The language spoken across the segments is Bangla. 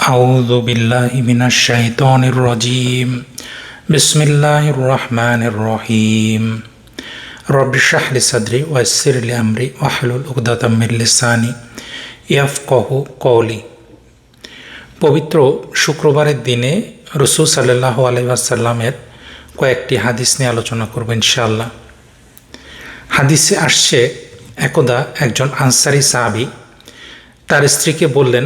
أعوذ بالله من الشيطان الرجيم بسم الله الرحمن الرحيم رب اشرح لي صدري ويسر لي أمري واحلل عقدة من لساني يفقه قولي পবিত্র শুক্রবারের দিনে রসুল সাল্লাহ আলহাসাল্লামের কয়েকটি হাদিস নিয়ে আলোচনা করবো ইনশাআল্লাহ হাদিসে আসছে একদা একজন আনসারি সাহাবি তার স্ত্রীকে বললেন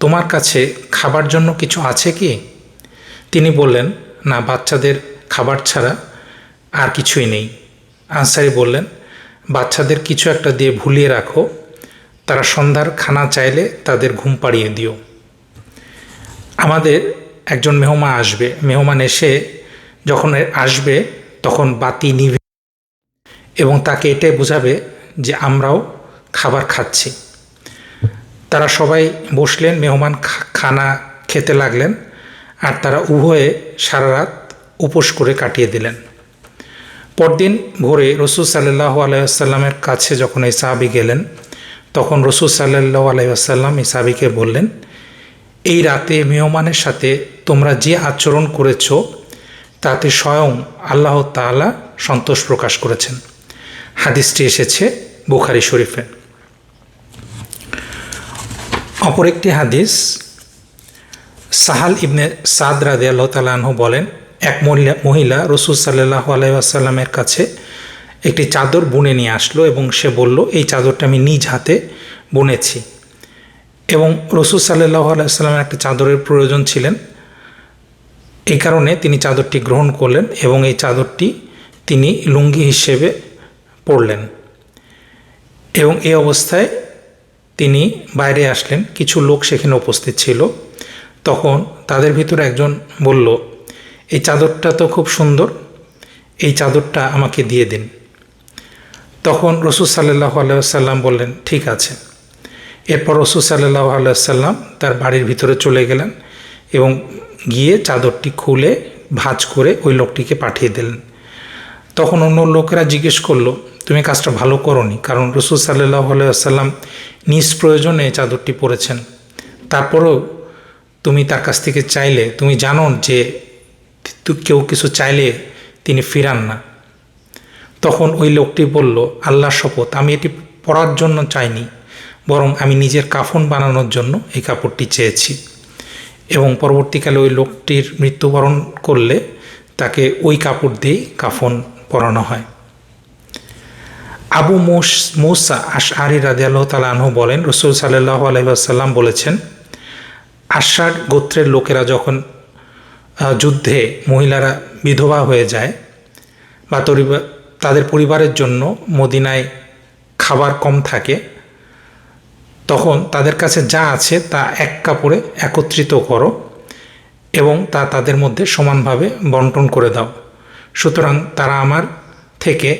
তোমার কাছে খাবার জন্য কিছু আছে কি? তিনি বললেন, না, বাচ্চাদের খাবার ছাড়া আর কিছুই নেই। আনসারি বললেন, বাচ্চাদের কিছু একটা দিয়ে ভুলিয়ে রাখো, তারা সন্ধ্যার খানা চাইলে তাদের ঘুম পাড়িয়ে দিও। আমাদের একজন মেহমান আসবে। মেহমান এসে যখন আসবে, তখন বাতি নিভে এবং তাকে এটাই বোঝাবে যে আমরাও খাবার খাচ্ছি। তারা সবাই বসলেন, মেহমান খানা খেতে লাগলেন আর তারা উভয়ে সারা রাত উপোস করে কাটিয়ে দিলেন। পরদিন ভোরে রসুল সাল্লাহ আলাইসাল্লামের কাছে যখন এই সাহাবি গেলেন, তখন রসুল সাল্লাহ আলাইসাল্লাম এই সাহাবিকে বললেন, এই রাতে মেহমানের সাথে তোমরা যে আচরণ করেছ, তাতে স্বয়ং আল্লাহ তালা সন্তোষ প্রকাশ করেছেন। হাদিসটি এসেছে বুখারি শরীফে। অপর একটি হাদিস, সাহাল ইবনে সাদ রাদে আল্লাহ বলেন, এক মহিলা মহিলা রসুল সাল্লাহ আলাইসাল্লামের কাছে একটি চাদর বুনে নিয়ে আসলো এবং সে বলল, এই চাদরটা আমি নিজ হাতে বুনেছি। এবং রসুল সাল্লাহ আলাইসাল্লামের একটা চাদরের প্রয়োজন ছিলেন। এই কারণে তিনি চাদরটি গ্রহণ করলেন এবং এই চাদরটি তিনি লুঙ্গি হিসেবে পরলেন। এবং এই অবস্থায় তিনি বাইরে আসলেন। কিছু লোক সেখানে উপস্থিত ছিল। তখন তাদের ভিতরে একজন বলল, এই চাদরটা তো খুব সুন্দর, এই চাদরটা আমাকে দিয়ে দিন। তখন রসুল সাল্লাহ আলাইসাল্লাম বললেন, ঠিক আছে। এরপর রসুল সাল্লাহ আলাইসাল্লাম তার বাড়ির ভিতরে চলে গেলেন এবং গিয়ে চাদরটি খুলে ভাজ করে ওই লোকটিকে পাঠিয়ে দিলেন। তখন অন্য লোকেরা জিজ্ঞেস করল তুমি কাজটা ভালো করনি। কারণ রসুল সাল্লাহ আলাইসাল্লাম নিজ প্রয়োজনে চাদরটি পরেছেন। তারপরেও তুমি তার কাছ থেকে চাইলে, তুমি জানো যে কেউ কিছু চাইলে তিনি ফিরান না। তখন ওই লোকটি বলল আল্লাহ শপথ, আমি এটি পরার জন্য চাইনি, বরং আমি নিজের কাফন বানানোর জন্য এই কাপড়টি চেয়েছি। এবং পরবর্তীকালে ওই লোকটির মৃত্যুবরণ করলে তাকে ওই কাপড় দিয়েই কাফন পরানো হয়। আবু মোস মৌসা আশ আরি রাজি আল্লাহ তালাহ বলেন, রসুল সাল্লাহ আলহিহাসাল্লাম বলেছেন আশার গোত্রের লোকেরা যখন যুদ্ধে মহিলারা বিধবা হয়ে যায় বা তাদের পরিবারের জন্য মদিনায় খাবার কম থাকে, তখন তাদের কাছে যা আছে তা এক কাপড়ে একত্রিত করো এবং তা তাদের মধ্যে সমানভাবে বন্টন করে দাও। সুতরাং তারা আমার থেকে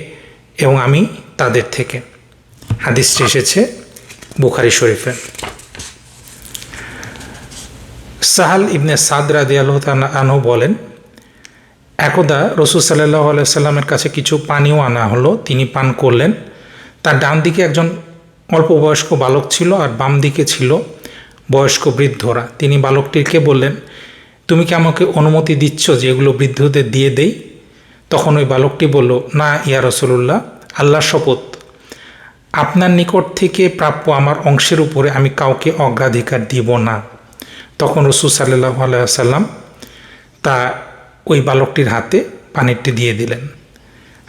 এবং আমি তাদের থেকে। হাদিসটি এসেছে বুখারি শরীফে। সাহাল ইবনে সাদ রাদি আনহু বলেন, একদা রসুল সাল্লাহ আলাইসাল্লামের কাছে কিছু পানিও আনা হলো। তিনি পান করলেন। তার ডান দিকে একজন অল্প বয়স্ক বালক ছিল আর বাম দিকে ছিল বয়স্ক বৃদ্ধরা। তিনি বালকটিকে বললেন, তুমি কি আমাকে অনুমতি দিচ্ছ যে এগুলো বৃদ্ধদের দিয়ে দেই? তখন ওই বালকটি বলল, না ইয়া রসুল্লাহ আল্লাহ শপথ, আপনার নিকট থেকে প্রাপ্য আমার অংশের উপরে আমি কাউকে অগ্রাধিকার দিব না। তখন রসুল সাল্লাহ আলাইসাল্লাম তা ওই বালকটির হাতে পানিরটি দিয়ে দিলেন।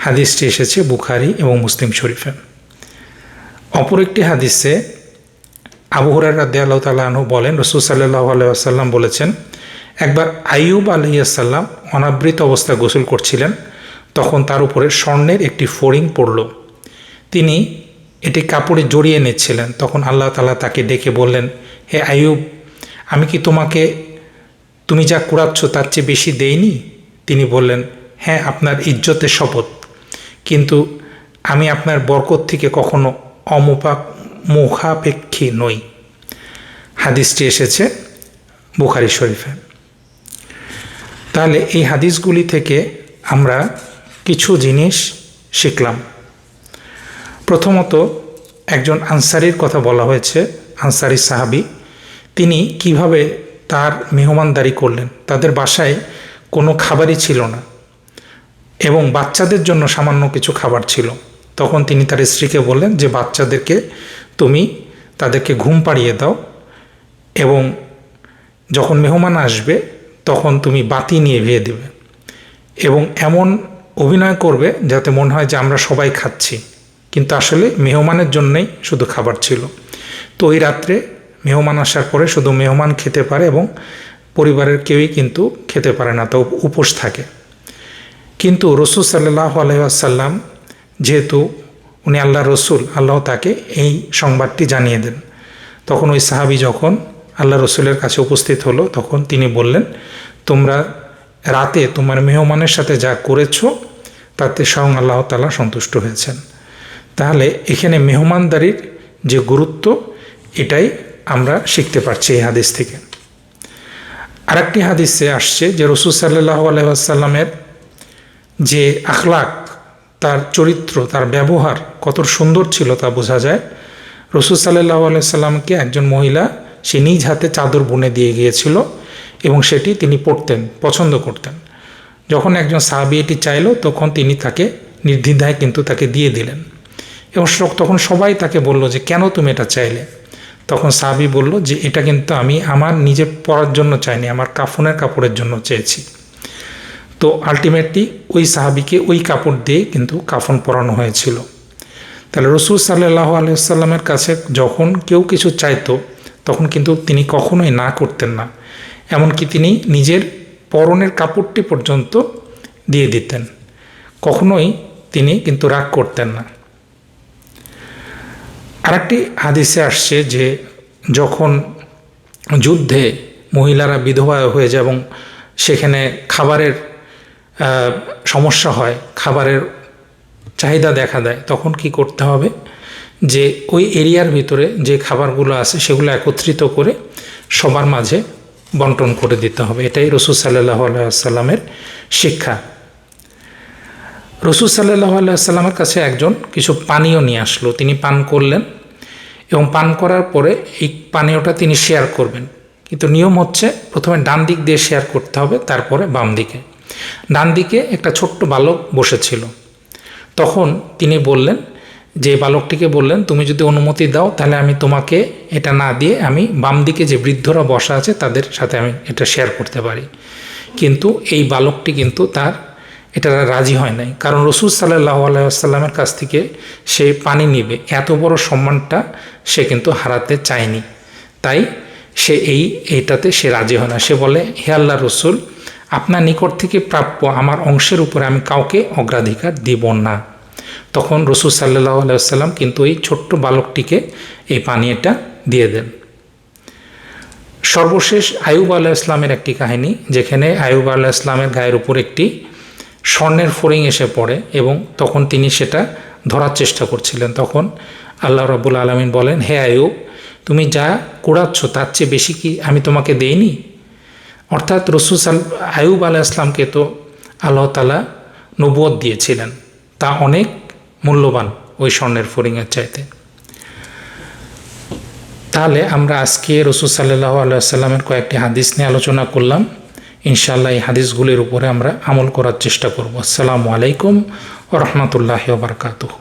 হাদিসটি এসেছে বুখারি এবং মুসলিম শরীফে। অপর একটি হাদিসে আবু হরার রাদ্দে আল্লাহ তালু বলেন, রসুল সাল্লাহ আলাইসাল্লাম বলেছেন, একবার আইয়ুব আলহিয়াসাল্লাম অনাবৃত অবস্থায় গোসল করছিলেন তখন তার উপরে স্বর্ণের একটি ফড়িং পড়ল। তিনি এটি কাপড়ে জড়িয়ে নিচ্ছিলেন। তখন আল্লাহ তালা তাকে ডেকে বললেন, হে আইয়ুব, আমি কি তোমাকে, তুমি যা কুড়াচ্ছ তার চেয়ে বেশি দেইনি? তিনি বললেন হ্যাঁ আপনার ইজ্জতের শপথ। কিন্তু আমি আপনার বরকত থেকে কখনো অমুপাক, মুখাপেক্ষী নই। হাদিসটি এসেছে বুখারি শরীফে। তাহলে এই হাদিসগুলি থেকে আমরা কিছু জিনিস শিখলাম। প্রথমত একজন আনসারির কথা বলা হয়েছে, আনসারি সাহাবি। তিনি কীভাবে তার মেহমানদারি করলেন? তাদের বাসায় কোনো খাবারই ছিল না এবং বাচ্চাদের জন্য সামান্য কিছু খাবার ছিল। তখন তিনি তার স্ত্রীকে বললেন যে, বাচ্চাদেরকে তুমি তাদেরকে ঘুম পাড়িয়ে দাও এবং যখন মেহমান আসবে তখন তুমি বাতি নিয়ে ভিয়ে দেবে এবং এমন অভিনয় করবে যাতে মনে হয় যে আমরা সবাই খাচ্ছি। কিন্তু আসলে মেহমানের জন্যই শুধু খাবার ছিল। তো ওই রাত্রে মেহমান আসার পরে শুধু মেহমান খেতে পারে এবং পরিবারের কেউই কিন্তু খেতে পারে না, তো উপোস থাকে। কিন্তু রসুল সাল্লাহ আলহাসাল্লাম যেহেতু উনি আল্লাহ রসুল, আল্লাহ তাকে এই সংবাদটি জানিয়ে দেন। তখন ওই সাহাবি যখন আল্লাহ রসুলের কাছে উপস্থিত হলো, তখন তিনি বললেন, তোমরা রাতে তোমার মেহমানের সাথে যা করেছ, তাতে স্বয়ং আল্লাহ তালা সন্তুষ্ট হয়েছেন। তাহলে এখানে মেহমানদারির যে গুরুত্ব, এটাই আমরা শিখতে পারছি এই হাদিস থেকে। আরেকটি হাদিসে আসছে যে রসুল সাল্লাহ আলহাসাল্লামের যে আখলাক, তার চরিত্র, তার ব্যবহার কত সুন্দর ছিল তা বোঝা যায়। রসুল সাল্লাহ আলাইসাল্লামকে একজন মহিলা, সে নিজ হাতে চাদর বুনে দিয়ে গিয়েছিল। এবং সেটি তিনি পড়তেন, পছন্দ করতেন। যখন একজন সাহাবি এটি চাইল, তখন তিনি তাকে নির্দ্বিধায় কিন্তু তাকে দিয়ে দিলেন। এবং তখন সবাই তাকে বলল যে, কেন তুমি এটা চাইলে? তখন সাহাবি বলল যে, এটা কিন্তু আমি আমার নিজে পরার জন্য চাইনি, আমার কাফনের কাপড়ের জন্য চেয়েছি। তো আলটিমেটলি ওই সাহাবিকে ওই কাপড় দিয়ে কিন্তু কাফন পরানো হয়েছিল। তাহলে রসুল সাল্লাহ আলহিসাল্লামের কাছে যখন কেউ কিছু চাইতো, তখন কিন্তু তিনি কখনোই না করতেন না। এমনকি তিনি নিজের পরনের কাপড়টি পর্যন্ত দিয়ে দিতেন। কখনোই তিনি কিন্তু রাগ করতেন না। আরেকটি হাদিসে আসছে যে যখন যুদ্ধে মহিলারা বিধবা হয়ে যায় এবং সেখানে খাবারের সমস্যা হয়, খাবারের চাহিদা দেখা দেয়, তখন কি করতে হবে? যে ওই এরিয়ার ভিতরে যে খাবারগুলো আছে সেগুলো একত্রিত করে সবার মাঝে বন্টন করে দিতে হবে। এটাই রসুল সাল্লাহ আলাইসাল্লামের শিক্ষা। রসুল সাল্লাহ আলাইসাল্লামের কাছে একজন কিছু পানীয় নিয়ে আসলো। তিনি পান করলেন এবং পান করার পরে এই পানীয়টা তিনি শেয়ার করবেন। কিন্তু নিয়ম হচ্ছে প্রথমে ডান দিক দিয়ে শেয়ার করতে হবে, তারপরে বাম দিকে। ডান দিকে একটা ছোট্ট বালক বসেছিল। তখন তিনি বললেন যে বালকটিকে বললেন, তুমি যদি অনুমতি দাও, তাহলে আমি তোমাকে এটা না দিয়ে আমি বাম দিকে যে বৃদ্ধরা বসা আছে, তাদের সাথে আমি এটা শেয়ার করতে পারি। কিন্তু এই বালকটি কিন্তু তার, এটা রাজি হয় নাই। কারণ রসুল সাল্লাহ আলাইসাল্লামের কাছ থেকে সে পানি নিবে। এত বড় সম্মানটা সে কিন্তু হারাতে চায়নি। তাই সে এই, এইটাতে সে রাজি হয় না। সে বলে, হে আল্লাহ রসুল, আপনার নিকট থেকে প্রাপ্য আমার অংশের উপরে আমি কাউকে অগ্রাধিকার দিব না। তখন রসুল সাল্লাহ আলাইসাল্লাম কিন্তু এই ছোট্ট বালকটিকে এই পানীয়টা দিয়ে দেন। সর্বশেষ আয়ুব আল্লাহ ইসলামের একটি কাহিনী, যেখানে আয়ুব আল্লাহ ইসলামের গায়ের উপর একটি স্বর্ণের ফরিং এসে পড়ে এবং তখন তিনি সেটা ধরার চেষ্টা করছিলেন। তখন আল্লাহ রাবুল আলমিন বলেন, হে আয়ুব তুমি যা কুড়াচ্ছ তার চেয়ে বেশি কি আমি তোমাকে দেইনি? অর্থাৎ রসুল সাল আয়ুব আলাহ ইসলামকে তো আল্লাহ তালা নবুয়ত দিয়েছিলেন। তা অনেক মূল্যবান ওই স্বর্ণের ফরিংয়ের চাইতে। তাহলে আমরা আজকে রসুল সাল্লাহ আল্লাহ কয়েকটি হাদিস নিয়ে আলোচনা করলাম। ইনশাল্লাহ এই হাদিসগুলির উপরে আমরা আমল করার চেষ্টা করব। আসসালামু আলাইকুম ও রহমতুল্লাহ বারকাতুহ।